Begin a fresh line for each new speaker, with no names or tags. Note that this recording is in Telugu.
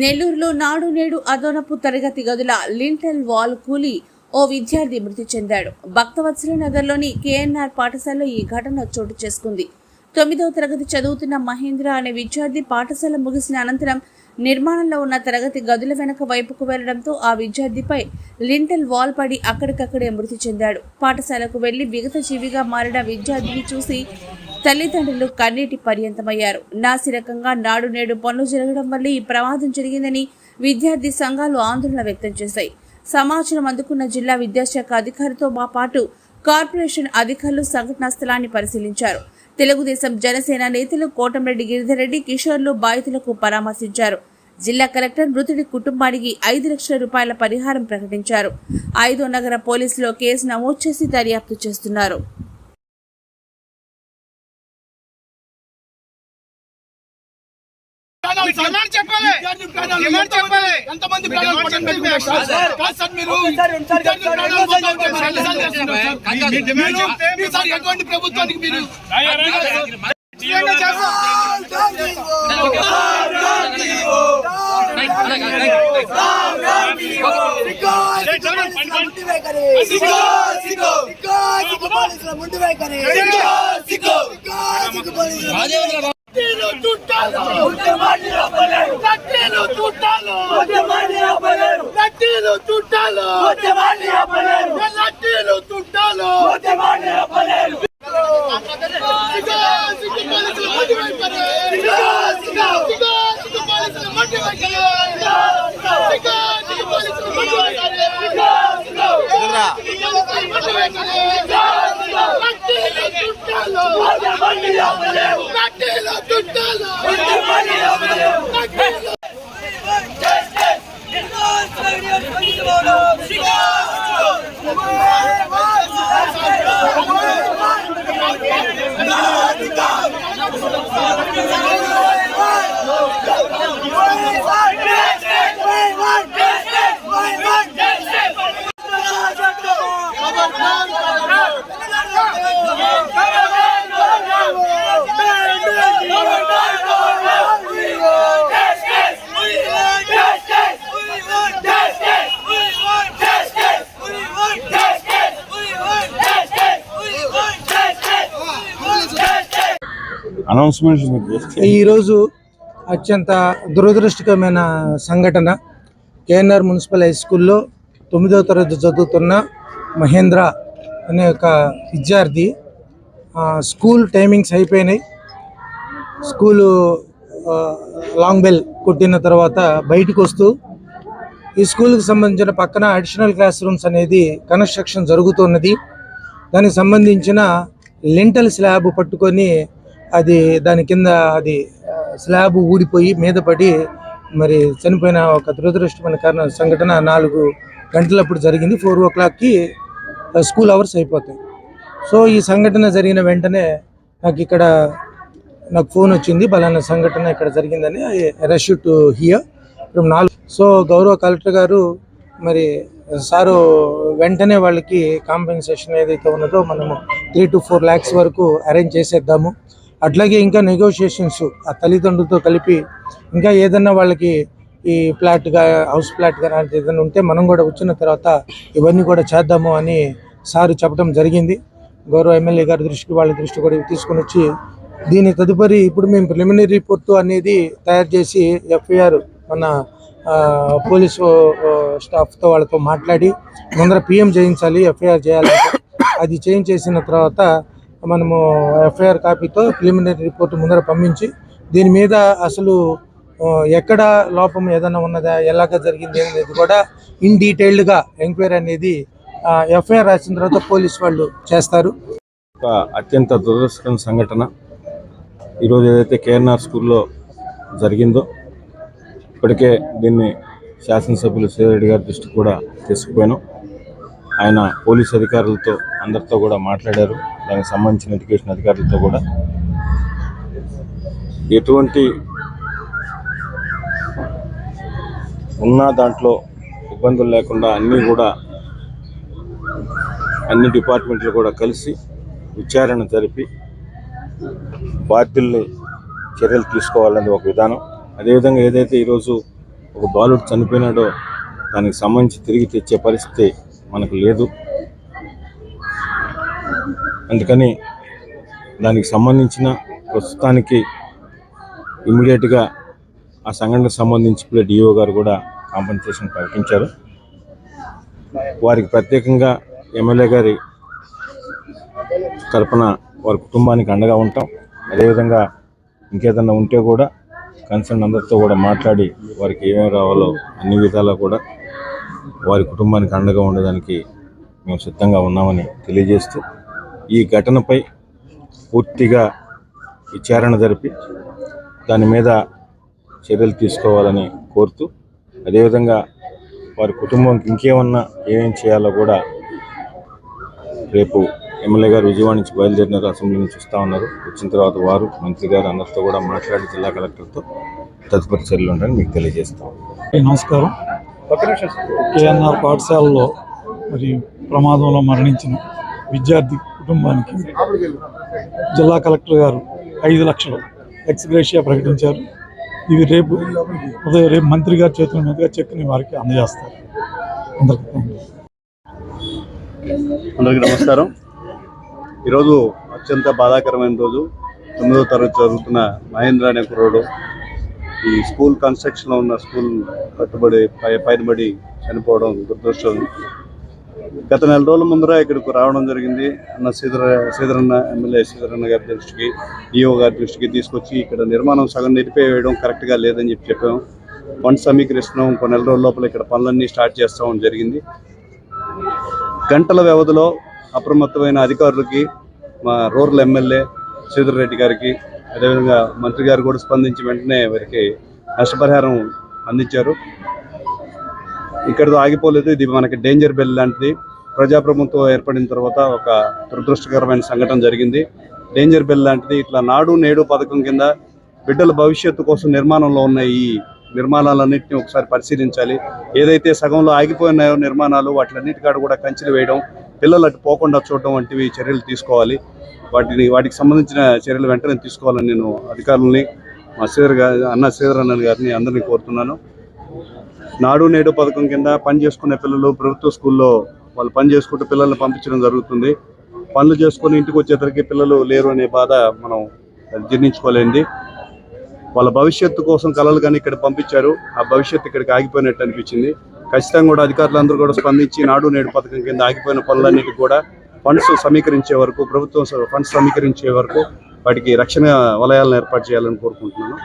నెల్లూరులో నాడు నేడు అదనపు తరగతి గదుల లింటల్ వాల్ కూలి ఓ విద్యార్థి మృతి చెందాడు. భక్తవత్సల నగర్లోని కేఎన్ఆర్ పాఠశాలలో ఈ ఘటన చోటు చేసుకుంది. తొమ్మిదవ తరగతి చదువుతున్న మహేంద్ర అనే విద్యార్థి పాఠశాల ముగిసిన అనంతరం నిర్మాణంలో ఉన్న తరగతి గదుల వెనక వైపుకు వెళ్ళడంతో ఆ విద్యార్థిపై లింటల్ వాల్ పడి అక్కడికక్కడే మృతి చెందాడు. పాఠశాలకు వెళ్ళి విగత జీవిగా మారిన విద్యార్థిని చూసి తల్లిదండ్రులు కన్నీటి పర్యంతమయ్యారు. నాసిరకంగా నాడు నేడు పనులు జరగడం వల్ల ఈ ప్రమాదం జరిగిందని విద్యార్థి సంఘాలు ఆందోళన వ్యక్తం చేశాయి. సమాచారం అందుకున్న జిల్లా విద్యాశాఖ అధికారితో మా పాటు కార్పొరేషన్ అధికారులు సంఘటనా స్థలాన్ని పరిశీలించారు. తెలుగుదేశం జనసేన నేతలు కోటంరెడ్డి గిరిధరెడ్డి కిషోర్లు బాధితులకు పరామర్శించారు. జిల్లా కలెక్టర్ మృతుడి కుటుంబానికి ఐదు లక్షల రూపాయల పరిహారం ప్రకటించారు. ఐదో నగర పోలీసులు కేసు నమోదు చేసి దర్యాప్తు చేస్తున్నారు.
డిమాండ్
మీరు-
చెప్తే
మీరు సార్ ఎటువంటి ప్రభుత్వానికి మీరు
డిమాండ్ చేస్తా.
కట్టేలు చుట్టాలు కట్టేలు చుట్టాలు కట్టేలు చుట్టాలు కట్టేలు చుట్టాలు సిగో, సిగో
announcement
ఈరోజు అత్యంత దురదృష్టకరమైన సంఘటన. కేఎన్ఆర్ మున్సిపల్ హై స్కూల్లో తొమ్మిదవ తరగతి చదువుతున్న మహేంద్ర అనే ఒక విద్యార్థి స్కూల్ టైమింగ్స్ అయిపోయినాయి. స్కూలు లాంగ్ బెల్ కొట్టిన తర్వాత బయటకు వస్తూ ఈ స్కూల్కి సంబంధించిన పక్కన అడిషనల్ క్లాస్ రూమ్స్ అనేది కన్స్ట్రక్షన్ జరుగుతున్నది. దానికి సంబంధించిన లింటల్ స్లాబ్ పట్టుకొని అది దాని కింద అది స్లాబ్ ఊడిపోయి మీద పడి మరి చనిపోయిన ఒక దురదృష్టమైన కారణ సంఘటన నాలుగు గంటలప్పుడు జరిగింది. ఫోర్ ఓ క్లాక్కి స్కూల్ అవర్స్ అయిపోతాయి. సో ఈ సంఘటన జరిగిన వెంటనే నాకు ఇక్కడ నాకు ఫోన్ వచ్చింది. బలానా సంఘటన ఇక్కడ జరిగిందని రష్ టు హియర్ ఇప్పుడు నాలుగు. సో గౌరవ కలెక్టర్ గారు మరి సారు వెంటనే వాళ్ళకి కాంపెన్సేషన్ ఏదైతే ఉన్నదో మనము త్రీ టు ఫోర్ ల్యాక్స్ వరకు అరేంజ్ చేసేద్దాము. అట్లాగే ఇంకా నెగోషియేషన్స్ ఆ తల్లిదండ్రులతో కలిపి ఇంకా ఏదన్నా వాళ్ళకి ఈ ఫ్లాట్గా హౌస్ ఫ్లాట్గా కానీ ఏదైనా ఉంటే మనం కూడా వచ్చిన తర్వాత ఇవన్నీ కూడా చేద్దాము అని సారు చెప్పడం జరిగింది. గౌరవ ఎమ్మెల్యే గారి దృష్టికి వాళ్ళ దృష్టి కూడా తీసుకొని వచ్చి దీని తదుపరి ఇప్పుడు మేము ప్రిలిమినరీ రిపోర్టు అనేది తయారు చేసి ఎఫ్ఐఆర్ మన పోలీసు స్టాఫ్తో వాళ్ళతో మాట్లాడి ముందర పిఎం చేయించాలి ఎఫ్ఐఆర్ చేయాలంటే. అది చేయించేసిన తర్వాత మనము ఎఫ్ఐఆర్ కాపీతో ప్రిలిమినరీ రిపోర్ట్ ముందర పంపించి దీని మీద అసలు ఎక్కడ లోపం ఏదైనా ఉన్నదా ఎలాగ జరిగింది అనేది కూడా ఇన్ డీటెయిల్డ్గా ఎంక్వైరీ అనేది ఎఫ్ఐఆర్ రాసిన తర్వాత పోలీస్ వాళ్ళు చేస్తారు.
ఒక అత్యంత దురదృష్టకరమైన సంఘటన. ఈరోజు ఏదైతే కేఎన్ఆర్ స్కూల్లో జరిగిందో ఇప్పటికే దీన్ని శాసనసభ్యులు సేరెడ్డి గారి దృష్టికి కూడా తీసుకుపోయాను. ఆయన పోలీస్ అధికారులతో అందరితో కూడా మాట్లాడారు. దానికి సంబంధించిన ఎడ్యుకేషన్ అధికారులతో కూడా. ఎటువంటి ఉన్న దాంట్లో ఇబ్బందులు లేకుండా అన్నీ కూడా అన్ని డిపార్ట్మెంట్లు కూడా కలిసి విచారణ జరిపి బాధ్యుల్ని చర్యలు తీసుకోవాలనేది ఒక విధానం. అదేవిధంగా ఏదైతే ఈరోజు ఒక బాలుడు చనిపోయినాడో దానికి సంబంధించి తిరిగి తెచ్చే పరిస్థితి మనకు లేదు. అందుకని దానికి సంబంధించిన ప్రస్తుతానికి ఇమ్మీడియట్గా ఆ సంఘటనకు సంబంధించి ఇప్పుడే డిఓ గారు కూడా కాంపెన్సేషన్ ప్రకటించారు. వారికి ప్రత్యేకంగా ఎమ్మెల్యే గారి తరపున వారి కుటుంబానికి అండగా ఉంటాం. అదేవిధంగా ఇంకేదన్నా ఉంటే కూడా కన్సర్న్ అందరితో కూడా మాట్లాడి వారికి ఏమేమి రావాలో అన్ని విధాలా కూడా వారి కుటుంబానికి అండగా ఉండడానికి మేము సిద్ధంగా ఉన్నామని తెలియజేస్తూ ఈ ఘటనపై పూర్తిగా విచారణ జరిపి దాని మీద చర్యలు తీసుకోవాలని కోరుతూ అదేవిధంగా వారి కుటుంబంకి ఇంకేమన్నా ఏమేం చేయాలో కూడా రేపు ఎమ్మెల్యే గారు విజయవాడ నుంచి బయలుదేరినారు అసెంబ్లీ నుంచి వస్తూ ఉన్నారు. వచ్చిన తర్వాత వారు మంత్రి గారు అందరితో కూడా మాట్లాడి జిల్లా కలెక్టర్తో తదుపరి చర్యలు ఉంటాయని మీకు తెలియజేస్తాం.
నమస్కారం. కేఎన్ఆర్ పాఠశాలలో మరి ప్రమాదంలో మరణించిన విద్యార్థి కుటుంబానికి జిల్లా కలెక్టర్ గారు ఐదు లక్షలు ఎక్స్గ్రేషియా ప్రకటించారు. ఇవి రేపు ఉదయం రేపు మంత్రి గారి చేతుల మీదుగా చెక్ని వారికి అందజేస్తారు. అందరికీ
నమస్కారం. ఈరోజు అత్యంత బాధాకరమైన రోజు. తొమ్మిదవ తరగతి చదువుతున్న మహేంద్ర అనే కుర్రోడు. ఈ స్కూల్ కన్స్ట్రక్షన్లో ఉన్న స్కూల్ కట్టుబడి పై పైనబడి చనిపోవడం దురదృష్టం. గత నెల రోజుల ముందర ఇక్కడికి రావడం జరిగింది. అన్న శ్రీధర శ్రీధరన్న ఎమ్మెల్యే శ్రీధరన్న గారి దృష్టికి ఈఓ గారి దృష్టికి తీసుకొచ్చి ఇక్కడ నిర్మాణం సగం నిలిపేయడం కరెక్ట్గా లేదని చెప్పి చెప్పాము ఫండ్ సమీకరిస్తున్నాం. ఇంకో నెల రోజుల లోపల ఇక్కడ పనులన్నీ స్టార్ట్ చేస్తామని జరిగింది. గంటల వ్యవధిలో అప్రమత్తమైన అధికారులకి మా రూరల్ ఎమ్మెల్యే శ్రీధర్ రెడ్డి గారికి అదేవిధంగా మంత్రి గారు కూడా స్పందించి వెంటనే వారికి నష్టపరిహారం అందించారు. ఇక్కడితో ఆగిపోలేదు. ఇది మనకి డేంజర్ బెల్ లాంటిది. ప్రజాప్రభుత్వం ఏర్పడిన తర్వాత ఒక దురదృష్టకరమైన సంఘటన జరిగింది. డేంజర్ బెల్ లాంటిది. ఇట్లా నాడు నేడు పథకం కింద బిడ్డల భవిష్యత్తు కోసం నిర్మాణంలో ఉన్న ఈ నిర్మాణాలన్నింటినీ ఒకసారి పరిశీలించాలి. ఏదైతే సగంలో ఆగిపోయినాయో నిర్మాణాలు వాటిలన్నిటికాడ కూడా కంచెలు వేయడం పిల్లలు అటు పోకుండా చూడడం వంటివి చర్యలు తీసుకోవాలి. వాటిని వాటికి సంబంధించిన చర్యలు వెంటనే తీసుకోవాలని నేను అధికారులని మా శ్రీధర్ గారి అన్న శ్రీధర్ అన్న గారిని అందరినీ కోరుతున్నాను. నాడు నేడు పథకం కింద పని చేసుకునే పిల్లలు ప్రభుత్వ స్కూల్లో వాళ్ళు పని చేసుకుంటూ పిల్లల్ని పంపించడం జరుగుతుంది. పనులు చేసుకొని ఇంటికి వచ్చేసరికి పిల్లలు లేరు అనే బాధ మనం జీర్ణించుకోలేంది. వాళ్ళ భవిష్యత్తు కోసం కళలు కానీ ఇక్కడ పంపించారు. ఆ భవిష్యత్తు ఇక్కడికి ఆగిపోయినట్టు అనిపించింది. ఖచ్చితంగా కూడా అధికారులందరూ కూడా స్పందించి నాడు నేడు పథకం కింద ఆగిపోయిన పనులన్నిటికీ కూడా ఫండ్స్ సమీకరించే వరకు ప్రభుత్వం ఫండ్స్ సమీకరించే వరకు వాటికి రక్షణ వలయాలను ఏర్పాటు చేయాలని కోరుకుంటున్నాను.